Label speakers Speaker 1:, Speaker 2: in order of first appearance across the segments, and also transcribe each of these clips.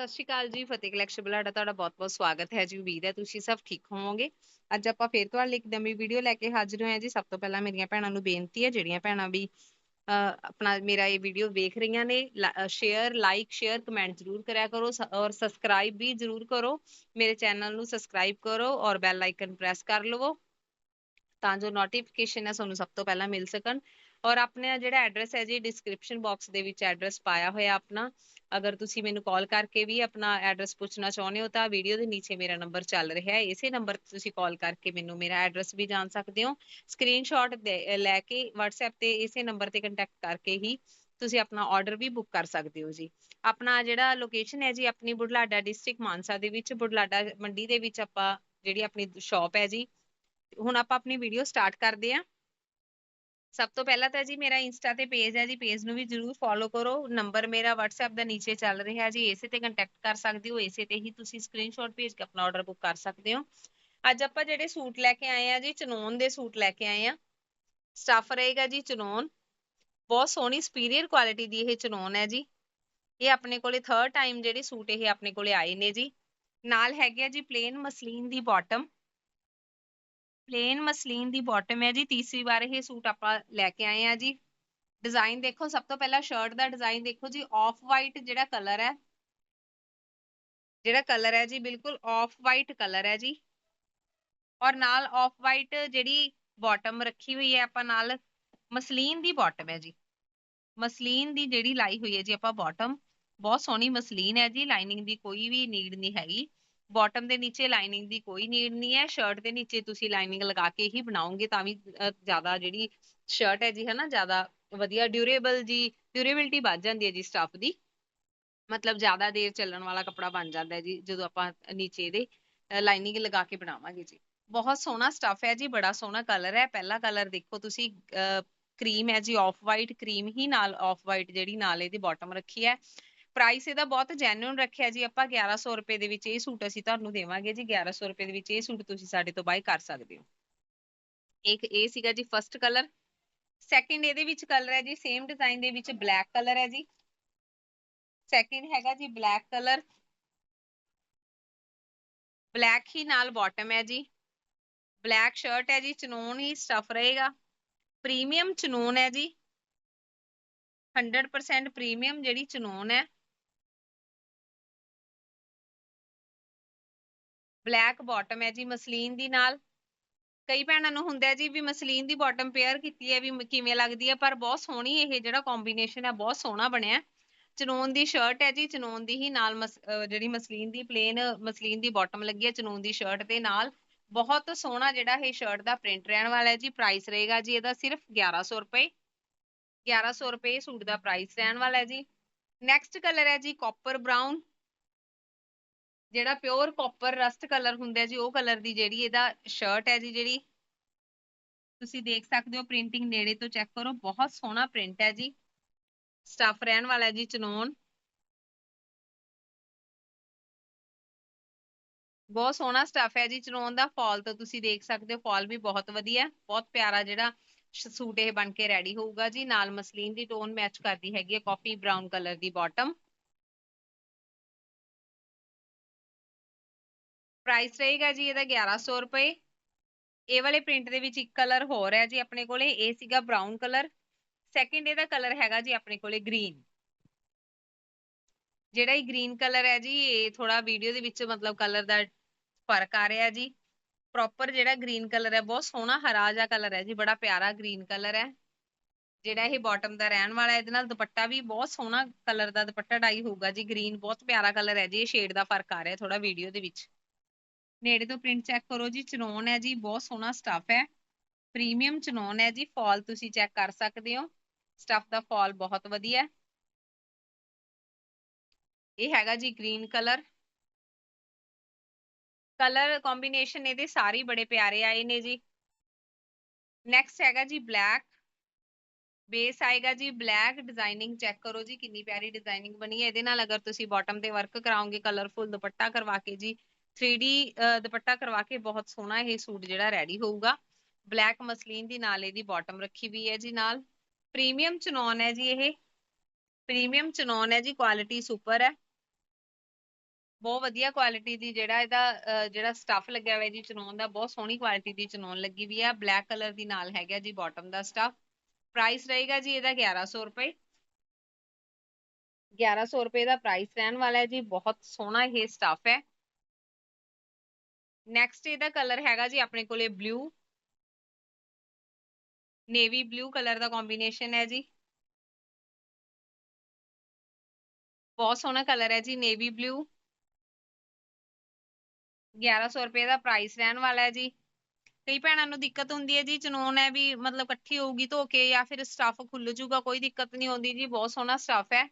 Speaker 1: ਸਤਿ ਸ਼੍ਰੀ ਅਕਾਲ ਜੀ, ਫਤਿਹ ਕਲੈਕਸ਼ਨ ਬੁਲਾਡਾ ਤੁਹਾਡਾ ਬਹੁਤ-ਬਹੁਤ ਸਵਾਗਤ ਹੈ ਜੀ, ਉਮੀਦ ਹੈ ਤੁਸੀਂ ਸਭ ਠੀਕ ਹੋਵੋਗੇ। ਅੱਜ ਆਪਾਂ ਫੇਰ ਤੁਹਾਡੇ ਲਈ ਇੱਕ ਨਵੀਂ ਵੀਡੀਓ ਲੈ ਕੇ ਹਾਜ਼ਰ ਹੋਏ ਹਾਂ ਜੀ। ਸਭ ਤੋਂ ਪਹਿਲਾਂ ਮੇਰੀਆਂ ਭੈਣਾਂ ਨੂੰ ਬੇਨਤੀ ਹੈ, ਜਿਹੜੀਆਂ ਭੈਣਾਂ ਵੀ ਆਪਣਾ ਮੇਰਾ ਇਹ ਵੀਡੀਓ ਵੇਖ ਰਹੀਆਂ ਨੇ ਸ਼ੇਅਰ ਲਾਈਕ ਸ਼ੇਅਰ ਕਮੈਂਟ ਜ਼ਰੂਰ ਕਰਿਆ ਕਰੋ। ਔਰ ਸਬਸਕ੍ਰਾਈਬ ਵੀ ਜ਼ਰੂਰ ਕਰੋ। ਮੇਰੇ ਚੈਨਲ ਨੂੰ ਸਬਸਕ੍ਰਾਈਬ ਕਰੋ ਔਰ ਬੈਲ ਆਈਕਨ ਪ੍ਰੈਸ ਕਰ ਲਵੋ, ਤਾਂ ਜੋ ਨੋਟੀਫਿਕੇਸ਼ਨ ਹੈ, ਤੁਹਾਨੂੰ ਸਭ ਤੋਂ ਪਹਿਲਾਂ ਮਿਲ ਸਕਣ। ਔਰ ਆਪਣਾ ਜਿਹੜਾ ਐਡਰੈਸ ਹੈ ਜੀ ਡਿਸਕ੍ਰਿਪਸ਼ਨ ਬਾਕਸ ਦੇ ਵਿੱਚ ਐਡਰੈਸ ਪਾਇਆ ਹੋਇਆ ਆਪਣਾ। ਅਗਰ ਤੁਸੀਂ ਮੈਨੂੰ ਕਾਲ ਕਰਕੇ ਵੀ ਆਪਣਾ ਐਡਰੈਸ ਪੁੱਛਣਾ ਚਾਹੁੰਦੇ ਹੋ, ਤਾਂ ਵੀਡੀਓ ਦੇ ਨੀਚੇ ਮੇਰਾ ਨੰਬਰ ਚੱਲ ਰਿਹਾ ਹੈ। ਇਸੇ ਨੰਬਰ ਤੇ ਤੁਸੀਂ ਕਾਲ ਕਰਕੇ ਮੈਨੂੰ ਮੇਰਾ ਐਡਰੈਸ ਵੀ ਜਾਣ ਸਕਦੇ ਹੋ। ਸਕਰੀਨਸ਼ਾਟ ਲੈ ਕੇ WhatsApp ਤੇ ਇਸੇ ਨੰਬਰ ਤੇ ਕੰਟੈਕਟ ਕਰਕੇ ਹੀ ਤੁਸੀਂ ਆਪਣਾ ਆਰਡਰ ਵੀ ਬੁੱਕ ਕਰ ਸਕਦੇ ਹੋ ਜੀ। ਆਪਣਾ ਜਿਹੜਾ ਲੋਕੇਸ਼ਨ ਹੈ ਜੀ, ਆਪਣੀ ਬੁਢਲਾਡਾ ਡਿਸਟ੍ਰਿਕਟ ਮਾਨਸਾ ਦੇ ਵਿੱਚ, ਬੁਢਲਾਡਾ ਮੰਡੀ ਦੇ ਵਿੱਚ ਆਪਾਂ ਜਿਹੜੀ ਆਪਣੀ ਸ਼ਾਪ ਹੈ ਜੀ, ਹੁਣ ਆਪਾਂ ਆਪਣੀ ਵੀਡੀਓ ਸਟਾਰਟ ਕਰਦੇ ਹਾਂ। ਸਭ ਤੋਂ ਪਹਿਲਾਂ ਤਾਂ ਜੀ ਮੇਰਾ ਇੰਸਟਾ ਤੇ ਪੇਜ ਹੈ ਜੀ ਪੇਜ ਨੂੰ ਵੀ ਜਰੂਰ ਫੋਲੋ ਕਰੋ। ਨੰਬਰ ਮੇਰਾ WhatsApp ਦਾ ਨੀਚੇ ਚੱਲ ਰਿਹਾ ਜੀ, ਇਸੇ ਤੇ ਕੰਟੈਕਟ ਕਰ ਸਕਦੇ ਹੋ, ਇਸੇ ਤੇ ਹੀ ਤੁਸੀਂ ਸਕਰੀਨਸ਼ਾਟ ਭੇਜ ਕੇ ਆਪਣਾ ਆਰਡਰ ਬੁੱਕ ਕਰ ਸਕਦੇ ਹੋ। ਅੱਜ ਆਪਾਂ ਜਿਹੜੇ ਸੂਟ ਲੈ ਕੇ ਆਏ ਆ ਜੀ, ਚਨੋਨ ਦੇ ਸੂਟ ਲੈ ਕੇ ਆਏ ਆ। ਸਟਫ ਰਹੇਗਾ ਜੀ ਚਨੋਨ। ਬਹੁਤ ਸੋਹਣੀ ਸੁਪੀਰੀਅਰ ਕੁਆਲਿਟੀ ਦੀ ਇਹ ਚਨੋਨ ਹੈ ਜੀ। ਇਹ ਆਪਣੇ ਕੋਲੇ ਥਰਡ ਟਾਈਮ ਜਿਹੜੇ ਸੂਟ ਇਹ ਆਪਣੇ ਕੋਲੇ ਆਏ ਨੇ ਜੀ। ਨਾਲ ਹੈਗੇ ਆ ਜੀ ਪਲੇਨ ਮਸਲੀਨ ਦੀ ਬਾਟਮ ਪਲੇਨ ਮਸਲੀਨ ਦੀ ਬਾਟਮ ਹੈ ਜੀ, ਤੀਸਰੀ ਵਾਰ ਇਹ ਸੂਟ ਆਪਾਂ ਲੈ ਕੇ ਆਏ ਆ ਜੀ। ਡਿਜ਼ਾਈਨ ਦੇਖੋ, ਸਭ ਤੋਂ ਪਹਿਲਾਂ ਸ਼ਰਟ ਦਾ ਡਿਜ਼ਾਈਨ ਦੇਖੋ ਜੀ ਆਫ ਵਾਈਟ ਜਿਹੜਾ ਕਲਰ ਹੈ। ਜਿਹੜਾ ਕਲਰ ਹੈ ਜੀ, ਬਿਲਕੁਲ ਆਫ ਵਾਈਟ ਕਲਰ ਹੈ ਜੀ। ਔਰ ਨਾਲ ਆਫ ਵਾਈਟ ਜਿਹੜੀ ਬਾਟਮ ਰੱਖੀ ਹੋਈ ਹੈ ਆਪਾਂ ਨਾਲ ਮਸਲੀਨ ਦੀ ਬਾਟਮ ਹੈ ਜੀ। ਮਸਲੀਨ ਦੀ ਜਿਹੜੀ ਲਾਈ ਹੋਈ ਹੈ ਜੀ ਆਪਾਂ ਬਾਟਮ ਬਹੁਤ ਸੋਹਣੀ ਮਸਲੀਨ ਹੈ ਜੀ ਲਾਈਨਿੰਗ ਦੀ ਕੋਈ ਵੀ ਨੀਡ ਨਹੀਂ ਹੈਗੀ। ਬਾਟਮ ਦੇ ਨੀਚੇ ਲਾਈਨਿੰਗ ਦੀ ਕੋਈ ਨੀਡ ਨਹੀਂ ਹੈ ਸ਼ਰਟ ਦੇ ਨੀਚੇ ਤੁਸੀਂ ਲਾਈਨਿੰਗ ਲਗਾ ਕੇ ਹੀ ਬਣਾਓਗੇ ਤਾਂ ਵੀ ਜ਼ਿਆਦਾ ਜਿਹੜੀ ਸ਼ਰਟ ਹੈ ਜੀ, ਹਨਾ, ਜ਼ਿਆਦਾ ਵਧੀਆ ਡਿਊਰੇਬਲ ਜੀ ਡਿਊਰੇਬਿਲਟੀ ਵੱਧ ਜਾਂਦੀ ਹੈ ਜੀ ਸਟਫ ਦੀ। ਮਤਲਬ ਜ਼ਿਆਦਾ ਦੇਰ ਚੱਲਣ ਵਾਲਾ ਕੱਪੜਾ ਬਣ ਜਾਂਦਾ ਹੈ ਜੀ, ਜਦੋਂ ਆਪਾਂ ਨੀਚੇ ਇਹਦੇ ਲਾਈਨਿੰਗ ਲਗਾ ਕੇ ਬਣਾਵਾਂਗੇ ਜੀ। ਬਹੁਤ ਸੋਹਣਾ ਸਟਫ ਹੈ ਜੀ, ਬੜਾ ਸੋਹਣਾ ਕਲਰ ਹੈ। ਪਹਿਲਾ ਕਲਰ ਦੇਖੋ ਤੁਸੀਂ ਕਰੀਮ ਹੈ ਜੀ ਆਫ ਵਾਈਟ ਕਰੀਮ ਹੀ ਨਾਲ ਆਫ ਵਾਈਟ ਜਿਹੜੀ ਨਾਲ ਇਹਦੀ ਬਾਟਮ ਰੱਖੀ ਹੈ। ਪ੍ਰਾਈਸ ਇਹਦਾ ਬਹੁਤ ਜੈਨੂਇਨ ਰੱਖਿਆ ਜੀ, ਆਪਾਂ 1100 ਰੁਪਏ ਦੇ ਵਿੱਚ ਇਹ ਸੂਟ ਅਸੀਂ ਤੁਹਾਨੂੰ ਦੇਵਾਂਗੇ ਜੀ 1100 ਰੁਪਏ ਦੇ ਵਿੱਚ ਇਹ ਸੂਟ ਤੁਸੀਂ ਸਾਡੇ ਤੋਂ ਬਾਈ ਕਰ ਸਕਦੇ ਹੋ। ਇੱਕ ਇਹ ਸੀਗਾ ਜੀ ਫਰਸਟ ਕਲਰ ਸੈਕਿੰਡ ਇਹਦੇ ਵਿੱਚ ਕਲਰ ਹੈ ਜੀ ਸੇਮ ਡਿਜ਼ਾਈਨ ਦੇ ਵਿੱਚ ਬਲੈਕ ਕਲਰ ਹੈ ਜੀ। ਸੈਕਿੰਡ ਹੈਗਾ ਜੀ ਬਲੈਕ ਕਲਰ ਬਲੈਕ ਹੀ ਨਾਲ ਬਾਟਮ ਹੈ ਜੀ। ਬਲੈਕ ਸ਼ਰਟ ਹੈ ਜੀ, ਚਨੋਨ ਹੀ ਸਟਫ ਰਹੇਗਾ। ਪ੍ਰੀਮੀਅਮ ਚਨੋਨ ਹੈ ਜੀ। 100% ਪ੍ਰੀਮੀਅਮ ਜਿਹੜੀ ਚਨੋਨ ਹੈ। ਬਲੈਕ ਬਾਟਮ ਹੈ ਜੀ ਮਸਲੀਨ ਦੀ ਨਾਲ। ਕਈ ਭੈਣਾਂ ਨੂੰ ਹੁੰਦਾ ਜੀ ਵੀ ਮਸਲੀਨ ਦੀ ਬਾਟਮ ਪੇਅਰ ਕੀਤੀ ਹੈ, ਵੀ ਕਿਵੇਂ ਲੱਗਦੀ ਹੈ, ਪਰ ਬਹੁਤ ਸੋਹਣੀ ਇਹ ਜਿਹੜਾ ਕੰਬੀਨੇਸ਼ਨ ਹੈ, ਬਹੁਤ ਸੋਹਣਾ ਬਣਿਆ ਚਨੋਨ ਦੀ ਸ਼ਰਟ ਹੈ ਜੀ ਚਨੋਨ ਦੀ ਹੀ ਨਾਲ ਜਿਹੜੀ ਮਸਲੀਨ ਦੀ ਪਲੇਨ ਮਸਲੀਨ ਦੀ ਬਾਟਮ ਲੱਗੀ ਹੈ ਚਨੋਨ ਦੀ ਸ਼ਰਟ ਦੇ ਨਾਲ। ਬਹੁਤ ਸੋਹਣਾ ਜਿਹੜਾ ਇਹ ਸ਼ਰਟ ਦਾ ਪ੍ਰਿੰਟ ਰਹਿਣ ਵਾਲਾ ਹੈ ਜੀ ਪ੍ਰਾਈਸ ਰਹੇਗਾ ਜੀ ਇਹਦਾ ਸਿਰਫ 1100 ਰੁਪਏ। 1100 ਰੁਪਏ ਸੂਟ ਦਾ ਪ੍ਰਾਈਸ ਰਹਿਣ ਵਾਲਾ ਹੈ ਜੀ। ਨੈਕਸਟ ਕਲਰ ਹੈ ਜੀ ਕਾਪਰ ਬ੍ਰਾਊਨ ਜਿਹੜਾ ਪਿਓਰ ਕਾਪਰ ਰਸਟ ਕਲਰ ਹੁੰਦਾ ਜੀ, ਉਹ ਕਲਰ ਦੀ ਜਿਹੜੀ ਇਹਦਾ ਸ਼ਰਟ ਹੈ ਜੀ, ਜਿਹੜੀ ਤੁਸੀਂ ਦੇਖ ਸਕਦੇ ਹੋ ਪ੍ਰਿੰਟਿੰਗ ਨੇੜੇ ਤੋਂ ਚੈੱਕ ਕਰੋ, ਬਹੁਤ ਸੋਹਣਾ ਪ੍ਰਿੰਟ ਹੈ ਜੀ। ਸਟਫ ਰਹਿਣ ਵਾਲਾ ਹੈ ਜੀ ਚਨੋਨ ਬਹੁਤ ਸੋਹਣਾ ਸਟਫ ਹੈ ਜੀ ਚਨੋਨ ਦਾ ਫਾਲ ਤਾਂ ਤੁਸੀਂ ਦੇਖ ਸਕਦੇ ਹੋ ਫਾਲ ਵੀ ਬਹੁਤ ਵਧੀਆ, ਬਹੁਤ ਪਿਆਰਾ ਜਿਹੜਾ ਸੂਟ ਇਹ ਬਣ ਕੇ ਰੈਡੀ ਹੋਊਗਾ ਜੀ। ਨਾਲ ਮਸਲੀਨ ਦੀ ਟੋਨ ਮੈਚ ਕਰਦੀ ਹੈਗੀ ਹੈ ਕਾਫੀ ਬ੍ਰਾਊਨ ਕਲਰ ਦੀ ਬਾਟਮ ਪ੍ਰਾਈਸ ਰਹੇਗਾ ਜੀ ਇਹਦਾ 1100 ਰੁਪਏ। ਇਹ ਵਾਲੇ ਪ੍ਰਿੰਟ ਦੇ ਵਿੱਚ ਇੱਕ ਕਲਰ ਹੋਰ ਹੈ ਜੀ ਆਪਣੇ ਕੋਲੇ, ਇਹ ਸੀਗਾ ਬ੍ਰਾਊਨ ਕਲਰ ਸੈਕਿੰਡ ਇਹਦਾ ਕਲਰ ਹੈਗਾ ਜੀ ਆਪਣੇ ਕੋਲੇ ਗ੍ਰੀਨ ਜਿਹੜਾ ਇਹ ਗ੍ਰੀਨ ਕਲਰ ਹੈ ਜੀ, ਇਹ ਥੋੜਾ ਵੀਡੀਓ ਦੇ ਵਿੱਚ ਮਤਲਬ ਕਲਰ ਦਾ ਫ਼ਰਕ ਆ ਰਿਹਾ ਜੀ। ਪ੍ਰੋਪਰ ਜਿਹੜਾ ਗ੍ਰੀਨ ਕਲਰ ਹੈ, ਬਹੁਤ ਸੋਹਣਾ ਹਰਾ ਜਿਹਾ ਕਲਰ ਹੈ ਜੀ, ਬੜਾ ਪਿਆਰਾ ਗ੍ਰੀਨ ਕਲਰ ਹੈ। ਜਿਹੜਾ ਇਹ ਬਾਟਮ ਦਾ ਰਹਿਣ ਵਾਲਾ ਇਹਦੇ ਨਾਲ ਦੁਪੱਟਾ ਵੀ ਬਹੁਤ ਸੋਹਣਾ ਕਲਰ ਦਾ ਦੁਪੱਟਾ ਡਾਈ ਹੋਊਗਾ ਜੀ ਗ੍ਰੀਨ ਬਹੁਤ ਪਿਆਰਾ ਕਲਰ ਹੈ ਜੀ, ਇਹ ਸ਼ੇਡ ਦਾ ਫ਼ਰਕ ਆ ਰਿਹਾ ਥੋੜਾ ਵੀਡੀਓ ਦੇ ਵਿੱਚ। ਨੇੜੇ ਤੋਂ ਪ੍ਰਿੰਟ ਚੈੱਕ ਕਰੋ ਜੀ ਚਨੋਨ ਹੈ ਜੀ, ਬਹੁਤ ਸੋਹਣਾ ਸਟਫ ਹੈ। ਪ੍ਰੀਮੀਅਮ ਚਨੋਨ ਹੈ ਜੀ ਫਾਲ ਤੁਸੀਂ ਚੈੱਕ ਕਰ ਸਕਦੇ ਹੋ। ਸਟਫ ਦਾ ਫਾਲ ਬਹੁਤ ਵਧੀਆ ਇਹ ਹੈਗਾ ਜੀ ਗ੍ਰੀਨ ਕਲਰ ਕਲਰ ਕੰਬੀਨੇਸ਼ਨ ਇਹਦੇ ਸਾਰੇ ਬੜੇ ਪਿਆਰੇ ਆਏ ਨੇ ਜੀ। ਨੈਕਸਟ ਹੈਗਾ ਜੀ ਬਲੈਕ ਬੇਸ ਆਏਗਾ ਜੀ ਬਲੈਕ ਡਿਜ਼ਾਈਨਿੰਗ ਚੈੱਕ ਕਰੋ ਜੀ, ਕਿੰਨੀ ਪਿਆਰੀ ਡਿਜ਼ਾਈਨਿੰਗ ਬਣੀ ਹੈ। ਇਹਦੇ ਨਾਲ ਅਗਰ ਤੁਸੀਂ ਬਾਟਮ ਤੇ ਵਰਕ ਕਰਾਓਗੇ ਕਲਰਫੁਲ ਦੁਪੱਟਾ ਕਰਵਾ ਕੇ ਜੀ 3D ਦੁਪੱਟਾ ਕਰਵਾ ਕੇ ਬਹੁਤ ਸੋਹਣਾ ਇਹ ਸੂਟ ਜਿਹੜਾ ਰੈਡੀ ਹੋਊਗਾ। ਬਲੈਕ ਮਸਲੀਨ ਦੀ ਨਾਲ ਇਹਦੀ ਬਾਟਮ ਰੱਖੀ ਵੀ ਹੈ ਜੀ ਨਾਲ। ਪ੍ਰੀਮੀਅਮ ਚਨੌਨ ਹੈ ਜੀ ਇਹ। ਪ੍ਰੀਮੀਅਮ ਚਨੌਨ ਹੈ ਜੀ ਕੁਆਲਿਟੀ ਸੁਪਰ ਹੈ। ਬਹੁਤ ਵਧੀਆ ਕੁਆਲਿਟੀ ਦੀ ਜਿਹੜਾ ਇਹਦਾ ਜਿਹੜਾ ਸਟਫ ਲੱਗਿਆ ਹੋਇਆ ਜੀ ਚਨੋਨ ਦਾ, ਬਹੁਤ ਸੋਹਣੀ ਕੁਆਲਿਟੀ ਦੀ ਚਨੋਨ ਲੱਗੀ ਵੀ ਆ ਬਲੈਕ ਕਲਰ ਦੀ ਨਾਲ ਹੈਗਾ ਜੀ ਬਾਟਮ ਦਾ ਸਟਫ ਪ੍ਰਾਈਸ ਰਹੇਗਾ ਜੀ ਇਹਦਾ 1100 ਰੁਪਏ। 1100 ਰੁਪਏ ਦਾ ਪ੍ਰਾਈਸ ਰਹਿਣ ਵਾਲਾ ਹੈ ਜੀ। ਬਹੁਤ ਸੋਹਣਾ ਇਹ ਸਟਫ ਹੈ। ਨੈਕਸਟ ਇਹਦਾ ਕਲਰ ਹੈਗਾ ਜੀ ਆਪਣੇ ਕੋਲੇ ਬਲੂ ਨੇਵੀ ਬਲੂ ਕਲਰ ਦਾ ਕੰਬੀਨੇਸ਼ਨ ਹੈ ਜੀ। ਬਹੁਤ ਸੋਹਣਾ ਕਲਰ ਹੈ ਜੀ ਨੇਵੀ ਬਲੂ 1100 ਰੁਪਏ ਦਾ ਪ੍ਰਾਈਸ ਰਹਿਣ ਵਾਲਾ ਹੈ ਜੀ। ਕਈ ਭੈਣਾਂ ਨੂੰ ਦਿੱਕਤ ਹੁੰਦੀ ਹੈ ਜੀ ਚਨੋਨ ਹੈ ਵੀ ਮਤਲਬ ਇਕੱਠੀ ਹੋਊਗੀ ਧੋ ਕੇ ਜਾਂ ਫਿਰ ਸਟਫ ਖੁੱਲ ਜੂਗਾ ਕੋਈ ਦਿੱਕਤ ਨਹੀਂ ਹੁੰਦੀ ਜੀ, ਬਹੁਤ ਸੋਹਣਾ ਸਟਫ ਹੈ।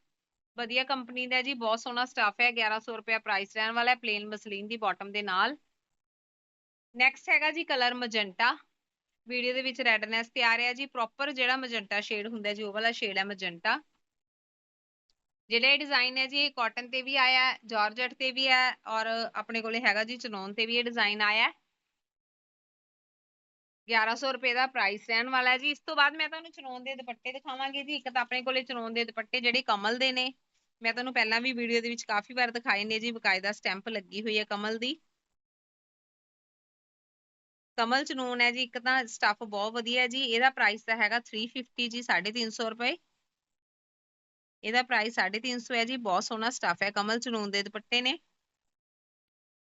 Speaker 1: ਵਧੀਆ ਕੰਪਨੀ ਦਾ ਜੀ, ਬਹੁਤ ਸੋਹਣਾ ਸਟਫ ਹੈ 1100 ਰੁਪਏ ਪ੍ਰਾਈਸ ਰਹਿਣ ਵਾਲਾ ਹੈ ਪਲੇਨ ਮਸਲੀਨ ਦੀ ਬਾਟਮ ਦੇ ਨਾਲ। ਨੈਕਸਟ ਹੈਗਾ ਜੀ ਕਲਰ ਮਜੰਟਾ ਵੀਡੀਓ ਦੇ ਵਿੱਚ ਰੈਡਨੈਸ ਤੇ ਆ ਰਿਹਾ ਜੀ। ਪ੍ਰੋਪਰ ਜਿਹੜਾ ਮਜੰਟਾ ਸ਼ੇਡ ਹੁੰਦਾ ਜੀ, ਉਹ ਵਾਲਾ ਸ਼ੇਡ ਹੈ ਮਜੰਟਾ ਜਿਹੜਾ ਇਹ ਡਿਜ਼ਾਈਨ ਹੈ ਜੀ, ਇਹ ਕਾਟਨ ਤੇ ਵੀ ਆਇਆ ਜਾਰਜਟ ਤੇ ਵੀ ਹੈ, ਔਰ ਆਪਣੇ ਕੋਲੇ ਹੈਗਾ ਜੀ ਚਨੋਨ ਤੇ ਵੀ ਇਹ ਡਿਜ਼ਾਈਨ ਆਇਆ 1100 ਰੁਪਏ ਦਾ ਪ੍ਰਾਈਸ ਰਹਿਣ ਵਾਲਾ ਹੈ ਜੀ। ਇਸ ਤੋਂ ਬਾਅਦ ਮੈਂ ਤੁਹਾਨੂੰ ਚਨੋਨ ਦੇ ਦੁਪੱਟੇ ਦਿਖਾਵਾਂਗੀ ਜੀ। ਇੱਕ ਤਾਂ ਆਪਣੇ ਕੋਲੇ ਚਨੋਨ ਦੇ ਦੁਪੱਟੇ ਜਿਹੜੇ ਕਮਲ ਦੇ ਨੇ। ਮੈਂ ਤੁਹਾਨੂੰ ਪਹਿਲਾਂ ਵੀ ਵੀਡੀਓ ਦੇ ਵਿੱਚ ਕਾਫੀ ਵਾਰ ਦਿਖਾਏ ਨੇ ਜੀ। ਬਕਾਇਦਾ ਸਟੈਂਪ ਲੱਗੀ ਹੋਈ ਹੈ ਕਮਲ ਦੀ। ਕਮਲ ਚਨੂਨ ਹੈ ਜੀ, ਇੱਕ ਤਾਂ ਸਟੱਫ ਬਹੁਤ ਵਧੀਆ ਜੀ, ਇਹਦਾ ਪ੍ਰਾਈਸ ਤਾਂ ਹੈਗਾ 350 ਜੀ 350 ਰੁਪਏ। ਇਹਦਾ ਪ੍ਰਾਈਸ 350 ਹੈ ਜੀ, ਬਹੁਤ ਸੋਹਣਾ ਸਟੱਫ ਹੈ ਕਮਲ ਚਨੂਨ ਦੇ ਦੁਪੱਟੇ ਨੇ।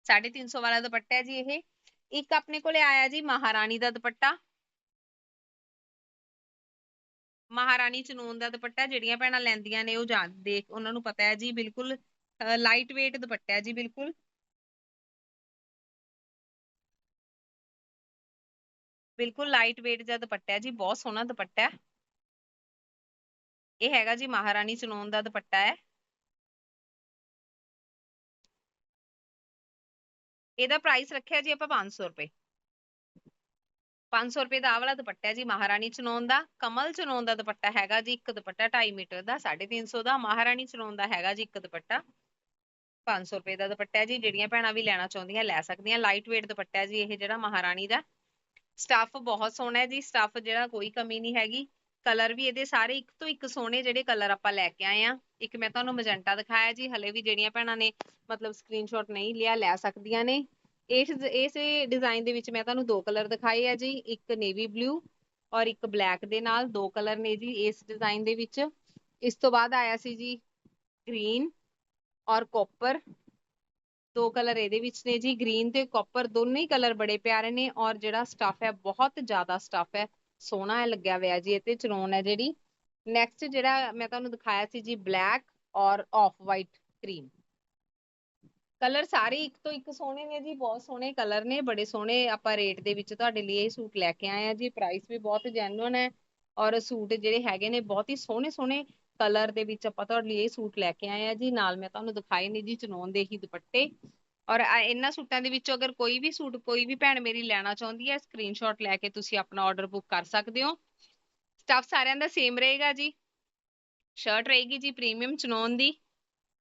Speaker 1: 350 ਵਾਲਾ ਦੁਪੱਟਾ ਹੈ ਜੀ ਇਹ। ਇੱਕ ਆਪਣੇ ਕੋਲੇ ਆਇਆ ਜੀ ਮਹਾਰਾਣੀ ਦਾ ਦੁਪੱਟਾ। ਮਹਾਰਾਣੀ ਚਨੂਨ ਦਾ ਦੁਪੱਟਾ, ਜਿਹੜੀਆਂ ਭੈਣਾਂ ਲੈਂਦੀਆਂ ਨੇ, ਉਹ ਜਾਣ ਦੇਖ, ਉਹਨਾਂ ਨੂੰ ਪਤਾ ਹੈ ਜੀ, ਬਿਲਕੁਲ ਲਾਈਟ weight ਦੁਪੱਟਾ ਹੈ ਜੀ, ਬਿਲਕੁਲ। ਬਿਲਕੁਲ ਲਾਈਟ weight ਦਾ ਦੁਪੱਟਾ ਹੈ ਜੀ, ਬਹੁਤ ਸੋਹਣਾ ਦੁਪੱਟਾ ਹੈ। ਇਹ ਹੈਗਾ ਜੀ ਮਹਾਰਾਣੀ ਚਨੋਨ ਦਾ ਦੁਪੱਟਾ ਹੈ। ਇਹਦਾ ਪ੍ਰਾਈਸ ਰੱਖਿਆ ਜੀ ਆਪਾਂ 500 ਰੁਪਏ। 500 ਰੁਪਏ ਦਾ ਆਹ ਵਾਲਾ ਦੁਪੱਟਾ ਹੈ ਜੀ, ਮਹਾਰਾਣੀ ਚਨੋਨ ਦਾ। ਕਮਲ ਚਨੋਨ ਦਾ ਦੁਪੱਟਾ ਹੈਗਾ ਜੀ, ਇੱਕ ਦੁਪੱਟਾ 2.5 ਮੀਟਰ ਦਾ 350 ਦਾ। ਮਹਾਰਾਣੀ ਚਨੋਨ ਦਾ ਹੈਗਾ ਜੀ, ਇੱਕ ਦੁਪੱਟਾ। 500 ਰੁਪਏ ਦਾ ਦੁਪੱਟਾ ਹੈ ਜੀ, ਜਿਹੜੀਆਂ ਭੈਣਾਂ ਵੀ ਲੈਣਾ ਚਾਹੁੰਦੀਆਂ, ਲੈ ਸਕਦੀਆਂ। ਲਾਈਟ weight ਦੁਪੱਟਾ ਹੈ ਜੀ, ਇਹ ਜਿਹੜਾ ਮਹਾਰਾਣੀ ਦਾ। ਸਟੱਫ ਬਹੁਤ ਸੋਹਣਾ ਹੈ ਜੀ, ਸਟੱਫ ਜਿਹੜਾ ਕੋਈ ਕਮੀ ਨਹੀਂ ਹੈਗੀ। ਕਲਰ ਵੀ ਇਹਦੇ ਸਾਰੇ ਇੱਕ ਤੋਂ ਇੱਕ ਸੋਹਣੇ ਜਿਹੜੇ ਕਲਰ ਆਪਾਂ ਲੈ ਕੇ ਆਏ ਆ। ਇੱਕ ਮੈਂ ਤੁਹਾਨੂੰ ਮਜੰਟਾ ਦਿਖਾਇਆ ਜੀ, ਹਲੇ ਵੀ ਜਿਹੜੀਆਂ ਭੈਣਾਂ ਨੇ ਮਤਲਬ ਸਕਰੀਨਸ਼ਾਟ ਨਹੀਂ ਲਿਆ, ਲੈ ਸਕਦੀਆਂ ਨੇ। ਇਸ ਇਸ ਡਿਜ਼ਾਈਨ ਦੇ ਵਿੱਚ ਮੈਂ ਤੁਹਾਨੂੰ ਦੋ ਕਲਰ ਦਿਖਾਏ ਆ ਜੀ, ਇੱਕ ਨੇਵੀ ਬਲੂ ਔਰ ਇੱਕ ਬਲੈਕ ਦੇ ਨਾਲ ਦੋ ਕਲਰ ਨੇ ਜੀ ਇਸ ਡਿਜ਼ਾਈਨ ਦੇ ਵਿੱਚ। ਇਸ ਤੋਂ ਬਾਅਦ ਆਇਆ ਸੀ ਜੀ ਗ੍ਰੀਨ ਔਰ ਕਾਪਰ ਦੋ ਕਲਰ ਇਹਦੇ ਵਿੱਚ ਨੇ ਜੀ, ਗ੍ਰੀਨ ਤੇ ਕਾਪਰ ਦੋਨੇ ਹੀ ਕਲਰ ਬੜੇ ਪਿਆਰੇ ਨੇ ਔਰ ਜਿਹੜਾ ਸਟਫ ਹੈ ਬਹੁਤ ਜ਼ਿਆਦਾ ਸਟਫ ਹੈ, ਸੋਹਣਾ ਹੈ ਲੱਗਿਆ ਹੋਇਆ ਜੀ ਇਹ ਤੇ ਹੈ ਜਿਹੜੀ। ਨੈਕਸਟ ਜਿਹੜਾ ਮੈਂ ਤੁਹਾਨੂੰ ਦਿਖਾਇਆ ਸੀ ਜੀ ਬਲੈਕ ਔਰ ਆਫ ਵਾਈਟ ਕਰੀਮ ਕਲਰ ਸਾਰੇ ਇੱਕ ਤੋਂ ਇੱਕ ਸੋਹਣੇ ਨੇ ਜੀ, ਬਹੁਤ ਸੋਹਣੇ ਕਲਰ ਨੇ, ਬੜੇ ਸੋਹਣੇ ਆਪਾਂ ਰੇਟ ਦੇ ਵਿੱਚ ਤੁਹਾਡੇ ਲਈ ਇਹ ਸੂਟ ਲੈ ਕੇ ਆਏ ਆ ਜੀ ਪ੍ਰਾਈਸ ਵੀ ਬਹੁਤ ਜੈਨੂਇਨ ਹੈ ਔਰ ਸੂਟ ਜਿਹੜੇ ਹੈਗੇ ਨੇ ਬਹੁਤ ਹੀ ਸੋਹਣੇ ਸੋਹਣੇ ਕਲਰ ਦੇ ਵਿੱਚ ਆਪਾਂ ਤੁਹਾਡੇ ਲਈ ਇਹ ਸੂਟ ਲੈ ਕੇ ਆਏ ਆ ਜੀ। ਨਾਲ ਮੈਂ ਤੁਹਾਨੂੰ ਦਿਖਾਏ ਨੇ ਜੀ ਚਨੋਨ ਦੇ ਹੀ ਦੁਪੱਟੇ। ਔਰ ਇਹਨਾਂ ਸੂਟਾਂ ਦੇ ਵਿੱਚੋਂ ਅਗਰ ਕੋਈ ਵੀ ਸੂਟ ਕੋਈ ਵੀ ਭੈਣ ਮੇਰੀ ਲੈਣਾ ਚਾਹੁੰਦੀ ਹੈ ਸਕਰੀਨਸ਼ਾਟ ਲੈ ਕੇ ਤੁਸੀਂ ਆਪਣਾ ਆਰਡਰ ਬੁੱਕ ਕਰ ਸਕਦੇ ਹੋ। ਸਟਫ ਸਾਰਿਆਂ ਦਾ ਸੇਮ ਰਹੇਗਾ ਜੀ। ਸ਼ਰਟ ਰਹੇਗੀ ਜੀ ਪ੍ਰੀਮੀਅਮ ਚਨੋਨ ਦੀ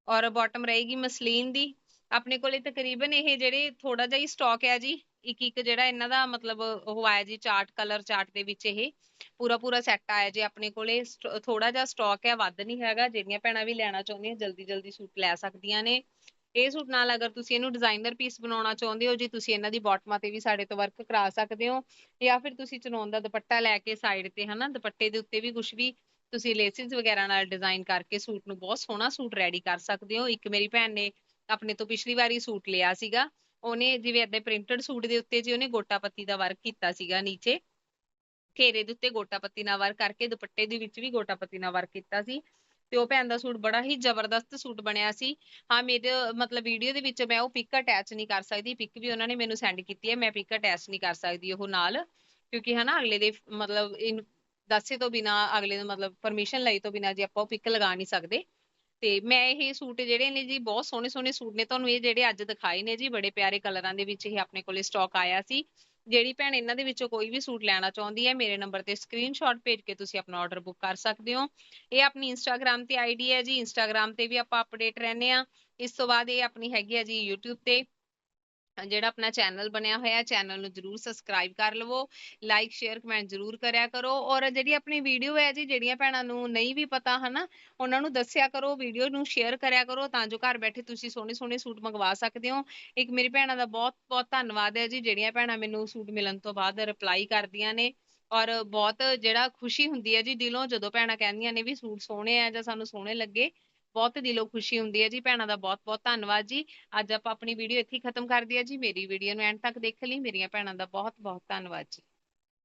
Speaker 1: ਔਰ ਬਾਟਮ ਰਹੇਗੀ ਮਸਲੀਨ ਦੀ। ਆਪਣੇ ਕੋਲੇ ਤਕਰੀਬਨ ਇਹ ਜਿਹੜੇ ਥੋੜਾ ਜਿਹਾ ਹੀ ਸਟਾਕ ਹੈ ਜੀ। ਇੱਕ ਇੱਕ ਜਿਹੜਾ ਇਹਨਾਂ ਦਾ ਮਤਲਬ ਉਹ ਆਇਆ ਜੀ ਚਾਰਟ, ਕਲਰ ਚਾਰਟ ਦੇ ਵਿੱਚ ਇਹ। ਪੂਰਾ ਪੂਰਾ ਸੈੱਟ ਆਇਆ ਜੀ ਆਪਣੇ ਕੋਲੇ। ਥੋੜਾ ਜਿਹਾ ਸਟਾਕ ਹੈ, ਵੱਧ ਨਹੀਂ ਹੈਗਾ। ਜਿਹੜੀਆਂ ਭੈਣਾਂ ਵੀ ਲੈਣਾ ਚਾਹੁੰਦੀਆਂ ਜਲਦੀ ਜਲਦੀ ਸੂਟ ਲੈ ਸਕਦੀਆਂ ਨੇ। ਇਹ ਸੂਟ ਨਾਲ ਅਗਰ ਤੁਸੀਂ ਇਹਨੂੰ ਡਿਜ਼ਾਈਨਰ ਪੀਸ ਬਣਾਉਣਾ ਚਾਹੁੰਦੇ ਹੋ, ਜੀ ਤੁਸੀਂ ਇਹਨਾਂ ਦੀ ਬਾਟਮਾਂ ਤੇ ਵੀ ਸਾਡੇ ਤੋਂ ਵਰਕ ਕਰਾ ਸਕਦੇ ਹੋ, ਜਾਂ ਫਿਰ ਤੁਸੀਂ ਚਨੋਨ ਦਾ ਦੁਪੱਟਾ ਲੈ ਕੇ ਸਾਈਡ ਤੇ, ਹਨਾ, ਦੁਪੱਟੇ ਦੇ ਉੱਤੇ ਵੀ ਕੁਝ ਵੀ ਤੁਸੀਂ ਲੇਸਿਸ ਵਗੈਰਾ ਨਾਲ ਡਿਜ਼ਾਈਨ ਕਰਕੇ ਸੂਟ ਨੂੰ ਬਹੁਤ ਸੋਹਣਾ ਸੂਟ ਰੈਡੀ ਕਰ ਸਕਦੇ ਹੋ। ਇੱਕ ਮੇਰੀ ਭੈਣ ਨੇ ਆਪਣੇ ਤੋਂ ਪਿਛਲੀ ਵਾਰੀ ਸੂਟ ਲਿਆ ਸੀਗਾ। ਉਹਨੇ ਜਿਵੇਂ ਏਦਾਂ ਪ੍ਰਿੰਟਡ ਸੂਟ ਦੇ ਉੱਤੇ ਜੀ ਉਹਨੇ ਗੋਟਾ ਦਾ ਵਰਕ ਕੀਤਾ ਸੀਗਾ ਨੀਚੇ, ਘੇਰੇ ਦੇ ਉੱਤੇ ਗੋਟਾ ਨਾਲ ਵਰਕ ਕਰਕੇ, ਦੁਪੱਟੇ ਦੇ ਵਿੱਚ ਵੀ ਗੋਟਾ ਨਾਲ ਵਰਕ ਕੀਤਾ ਸੀ ਤੇ ਉਹ ਭੈਣ ਦਾ ਸੂਟ ਬੜਾ ਹੀ ਜ਼ਬਰਦਸਤ ਸੂਟ ਬਣਿਆ ਸੀ। ਹਾਂ, ਮੇਰੇ ਮਤਲਬ ਵੀਡੀਓ ਦੇ ਵਿੱਚ ਮੈਂ ਉਹ ਪਿਕ ਅਟੈਚ ਨਹੀਂ ਕਰ ਸਕਦੀ ਪਿਕ ਵੀ ਉਹਨਾਂ ਨੇ ਮੈਨੂੰ ਸੈਂਡ ਕੀਤੀ ਹੈ, ਮੈਂ ਪਿਕ ਅਟੈਚ ਨਹੀਂ ਕਰ ਸਕਦੀ ਉਹ ਨਾਲ, ਕਿਉਂਕਿ ਹਨਾ ਅਗਲੇ ਦੇ ਮਤਲਬ ਦੱਸੇ ਤੋਂ ਬਿਨਾ, ਅਗਲੇ ਨੂੰ ਮਤਲਬ ਪਰਮਿਸ਼ਨ ਲਈ ਤੋਂ ਬਿਨਾ ਜੀ ਆਪਾਂ ਉਹ ਪਿਕ ਲਗਾ ਨਹੀਂ ਸਕਦੇ। ਤੇ ਮੈਂ ਇਹ ਸੂਟ ਜਿਹੜੇ ਨੇ ਜੀ, ਬਹੁਤ ਸੋਹਣੇ ਸੋਹਣੇ ਸੂਟ ਨੇ, ਤੁਹਾਨੂੰ ਇਹ ਜਿਹੜੇ ਅੱਜ ਦਿਖਾਏ ਨੇ ਜੀ, ਬੜੇ ਪਿਆਰੇ ਕਲਰਾਂ ਦੇ ਵਿੱਚ ਇਹ ਆਪਣੇ ਕੋਲੇ ਸਟਾਕ ਆਇਆ ਸੀ। ਜਿਹੜੀ ਭੈਣ ਇਹਨਾਂ ਦੇ ਵਿੱਚੋਂ ਕੋਈ ਵੀ ਸੂਟ ਲੈਣਾ ਚਾਹੁੰਦੀ ਹੈ, ਮੇਰੇ ਨੰਬਰ ਤੇ ਸਕਰੀਨਸ਼ਾਟ ਭੇਜ ਕੇ ਤੁਸੀਂ ਆਪਣਾ ਆਰਡਰ ਬੁੱਕ ਕਰ ਸਕਦੇ ਹੋ। ਇਹ ਆਪਣੀ ਇੰਸਟਾਗ੍ਰam ਤੇ ਆਈਡੀ ਹੈ ਜੀ ਇੰਸਟਾਗ੍ਰam ਤੇ ਵੀ ਆਪਾਂ ਅਪਡੇਟ ਰਹਿੰਦੇ ਆ ਇਸ ਤੋਂ ਬਾਅਦ ਇਹ ਆਪਣੀ ਹੈਗੀ ਹੈ ਜੀ YouTube ਤੇ। ਜਿਹੜਾ ਆਪਣਾ ਚੈਨਲ ਬਣਿਆ ਹੋਇਆ, ਚੈਨਲ ਨੂੰ ਜਰੂਰ ਸਬਸਕ੍ਰਾਈਬ ਕਰ ਲਵੋ ਲਾਈਕ ਸ਼ੇਅਰ ਕਮੈਂਟ ਜਰੂਰ ਕਰਿਆ ਕਰੋ ਔਰ ਜਿਹੜੀ ਆਪਣੀ ਵੀਡੀਓ ਹੈ ਜੀ, ਜਿਹੜੀਆਂ ਭੈਣਾਂ ਨੂੰ ਨਹੀਂ ਵੀ ਪਤਾ ਹਨਾ, ਉਹਨਾਂ ਨੂੰ ਦੱਸਿਆ ਕਰੋ ਵੀਡੀਓ ਨੂੰ ਸ਼ੇਅਰ ਕਰਿਆ ਕਰੋ ਤਾਂ ਜੋ ਘਰ ਬੈਠੇ ਤੁਸੀਂ ਸੋਹਣੇ ਸੋਹਣੇ ਸੂਟ ਮੰਗਵਾ ਸਕਦੇ ਹੋ। ਇੱਕ ਮੇਰੀ ਭੈਣਾਂ ਦਾ ਬਹੁਤ ਬਹੁਤ ਧੰਨਵਾਦ ਹੈ ਜੀ, ਜਿਹੜੀਆਂ ਭੈਣਾਂ ਮੈਨੂੰ ਸੂਟ ਮਿਲਣ ਤੋਂ ਬਾਅਦ ਰਿਪਲਾਈ ਕਰਦੀਆਂ ਨੇ ਔਰ ਬਹੁਤ ਜਿਹੜਾ ਖੁਸ਼ੀ ਹੁੰਦੀ ਹੈ ਜੀ, ਦਿਲੋਂ ਜਦੋਂ ਭੈਣਾਂ ਕਹਿੰਦੀਆਂ ਨੇ ਵੀ ਸੂਟ ਸੋਹਣੇ ਆ ਜਾਂ ਸਾਨੂੰ ਸੋਹਣੇ ਲੱਗੇ ਬਹੁਤ ਦਿਲੋਂ ਖੁਸ਼ੀ ਹੁੰਦੀ ਹੈ ਜੀ, ਭੈਣਾਂ ਦਾ ਬਹੁਤ ਬਹੁਤ ਧੰਨਵਾਦ ਜੀ। ਅੱਜ ਆਪਾਂ ਆਪਣੀ ਵੀਡੀਓ ਇੱਥੇ ਹੀ ਖਤਮ ਕਰਦੇ ਹੈ ਜੀ। ਮੇਰੀ ਵੀਡੀਓ ਨੂੰ ਐਂਡ ਤੱਕ ਦੇਖਣ ਲਈ। ਮੇਰੀਆਂ ਭੈਣਾਂ ਦਾ ਬਹੁਤ ਬਹੁਤ ਧੰਨਵਾਦ ਜੀ।